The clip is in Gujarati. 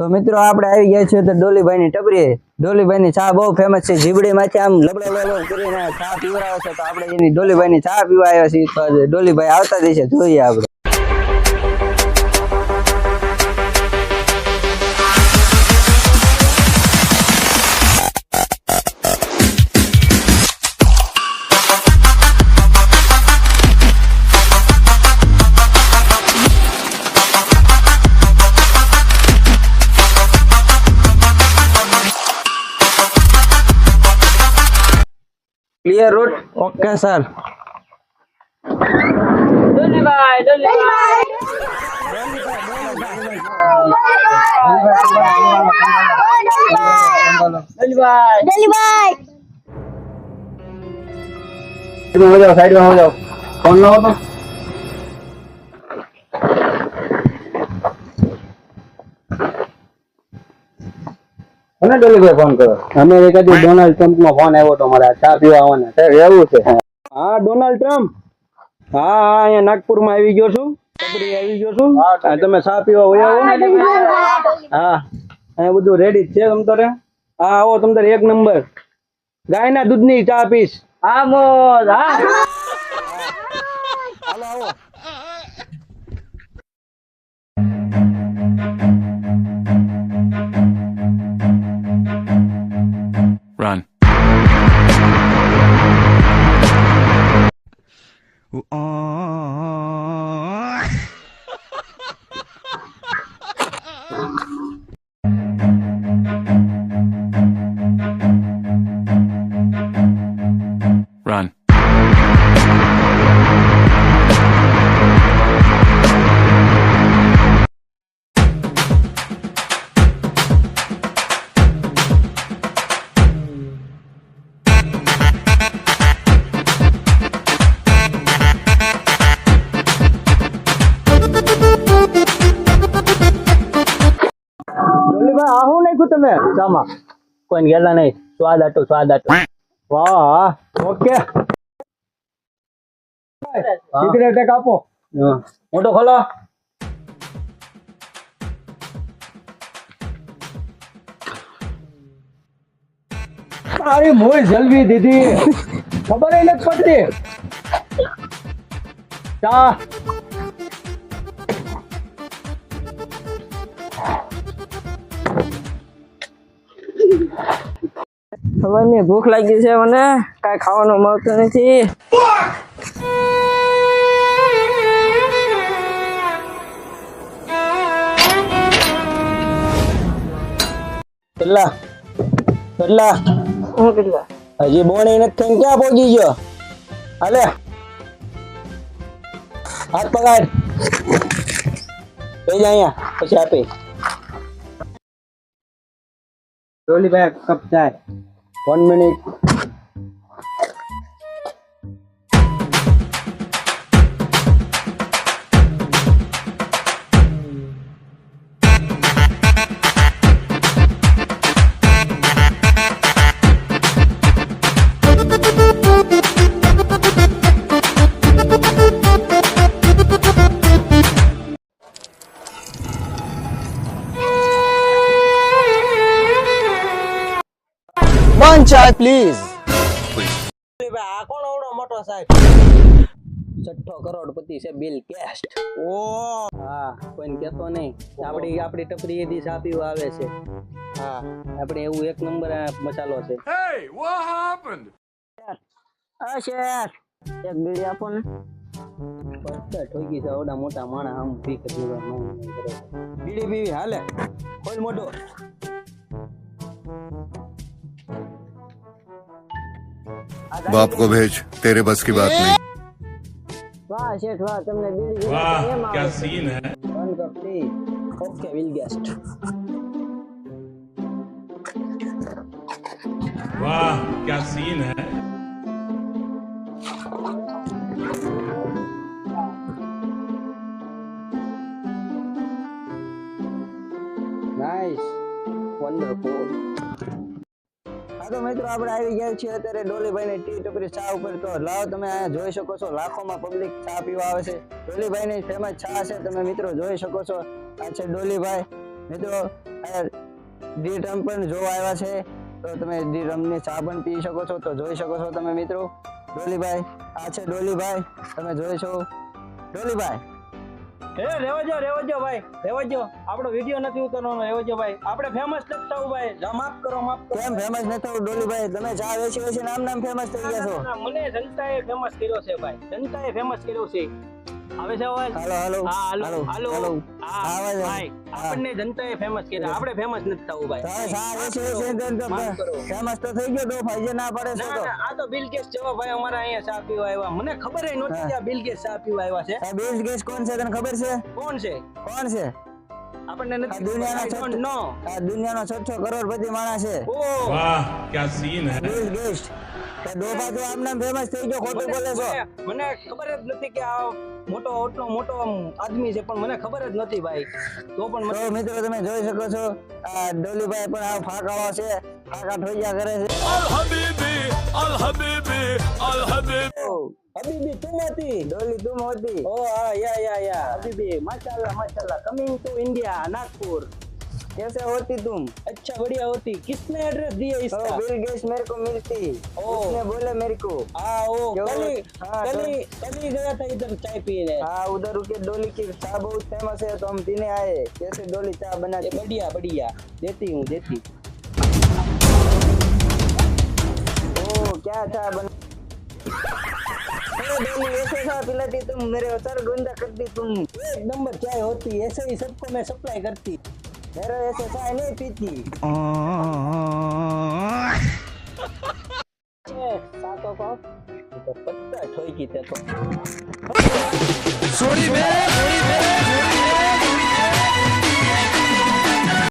તો મિત્રો આપણે આવી ગયા છીએ તો ડોલીભાઈ ની ટપરી ડોલીભાઈ ની ચા બહુ ફેમસ છે. જીબડી માંથી આમ લબડો લબડો કરીને ચા પીવડાવે છે. તો આપણે એની ડોલીભાઈ ની ચા પીવા આવ્યા છીએ તો ડોલીભાઈ આવતા જશે જોઈએ આપણે. Clear route okay sir Dolibhai સાઈડમાં હો જાઓ સાઈડમાં હો જાઓ ફોન નો હતો કોને ડોલીભાઈ ફોન કર્યો અમે એક ડોનાલ્ડ ટ્રમ્પ નો ફોન આવ્યો તો મારા ચા પીવા આવવાના છે એવું છે? હા ડોનાલ્ડ ટ્રમ્પ હા હા અહીંયા નાગપુરમાં આવી ગયો છું. આવી ગયો છું. હા, તમે ચા પીવા હોય આવો હા અહીંયા બધું રેડી જ છે તમ તારે હા આવો તમ તારે એક નંબર ગાયના દૂધની ચા પીશ. હા મોજ હા. હાલો આવો. નાખ્યું તમે ચામાં કોઈ ગેલા નહીં. સ્વાદ આટો સ્વાદ આટો વાહ ઓકે. સિગરેટ એક આપો. મોટો ખોલો. તારી મોય જલવી દીધી. ખબર નથી પડતી. ચા ખબર ભૂખ લાગી છે મને. કાંઈ ખાવાનું મળતું નથી. કેટલા? કેટલા? હું કેટલા? હજી બોણી નથી ક્યાં પહોંચી ગયો? હાલે. હાથ લઈ અહીંયા પછી આપી ડોલીભાઈ કપ ચાય વન મિનિટ વન ચાય પ્લીઝ આ કોણ આવડો મોટો સાહેબ છઠ્ઠો કરોડપતિ છે બિલ કેસ્ટ ઓ હા કોઈને કહેતો નહીં. આપણી આપણી ટપરી એ દી પીવા આવે છે. હા આપણે એવું એક નંબર આ મસાલો છે. હે વોટ હેપન્ડ આ શેઠ એક બીડી આપો ને. બધા ઠોકી છે ઓડા મોટા માણા આમ ભીખ જીવા. બીડી પીવી હાલે. કોઈ મોટો. बाप को भेज तेरे बस की बात नहीं। वाह वाह तुमने बिल क्या सीन है। ओके विल गेस्ट वाह क्या सीन है। Nice. Wonderful. મિત્રો, આપણે આવી ગયા છીએ અત્યારે ડોલીભાઈ ની ટી ટપરી ચા ઉપર. તો લાવ, તમે અહીંયા જોઈ શકો છો, લાખોમાં પબ્લિક ચા પીવા આવે છે. ડોલીભાઈ ની ફેમસ ચા છે, તમે મિત્રો જોઈ શકો છો. આ છે ડોલીભાઈ. મિત્રો ડી ડ્રમ પણ જોવા આવ્યા છે. તો તમે ડી ડ્રમની ચા પણ પી શકો છો, તો જોઈ શકો છો તમે મિત્રો. ડોલીભાઈ, આ છે ડોલીભાઈ. તમે જોઈ છો. ડોલીભાઈ એ રેવજો રેવજો ભાઈ રેવજો આપણો વિડિયો નથી ઉતારવાનો રેવજો ભાઈ. આપણે ફેમસ નથી થવું ભાઈ. જા માફ કરો માફ કરો. કેમ ફેમસ ન ડોલી ભાઈ? તમે ચા વેચી વેચી નામ નામ ફેમસ થઈ ગયા છો. મને જનતાએ ફેમસ કર્યો છે ભાઈ. જનતાએ ફેમસ કર્યો છે. આવે છે અવાજ? હાલો હાલો. હાલો હાલો. આવે ભાઈ આપણને જનતાએ ફેમસ કર્યા. આપણે ફેમસ નથી થવું ભાઈ. ફેમસ તો થઈ ગયો તો ફાયદે ના પડે છે તો. આ તો બિલ ગેસ જેવા ભાઈ અમારા અહીંયા ચા પીવા આવ્યા. મને ખબર એ નહોતી કે આ બિલ ગેસ ચા પીવા આવ્યા છે. આ બિલ ગેસ કોણ છે તને ખબર છે? કોણ છે? કોણ છે? આપણને નથી દુનિયાનો છઠ્ઠો નો આ દુનિયાનો છઠ્ઠો કરોડપતિ માણસ છે. વાહ ક્યા સીન હે? બિલ ગેટ્સ ડોબા તો આમના ફેમસ થઈ ગયો ખોટું બોલે છો. મને ખબર જ નથી કે આ મોટો ઓટલો મોટો આદમી છે પણ મને ખબર જ નથી ભાઈ. તો પણ તો મિત્રો તમે જોઈ શકો છો આ ડોલીભાઈ પણ આ ફાકાવા છે ફાકા ઠોયા કરે છે. અલ હબીબી અલ હબીબી અલ હબીબી. હબીબી તું હતી? ડોલી તું હતી. ઓ હા યા યા યા. હબીબી માશાલ્લાહ માશાલ્લાહ કમિંગ ટુ ઇન્ડિયા નાગપુર. कैसे होती तुम? अच्छा बढ़िया होती। किसने एड्रेस दिया ओ इसका? बिल गेट्स मेरे को मिलती। ओ। उसने बोले मेरे को। हाँ वो कल ही कल तो- ही कल ही गया था इधर चाय पीने। हाँ उधर रुके डोली की चाय बहुत फ़ेमस है तो हम पीने आए। कैसे डोली चाय ये बनाती बढ़िया बढ़िया। देती हूँ देती। ओ क्या चाय बना ऐसे पिलाती तुम मेरे सर गुंदा करती तुम। एक नंबर चाय होती ऐसे ही सबको मैं सप्लाई करती। Pero ese sale, Piti. સાતો કહો પત્તા ઠોઈ ગઈ તે તો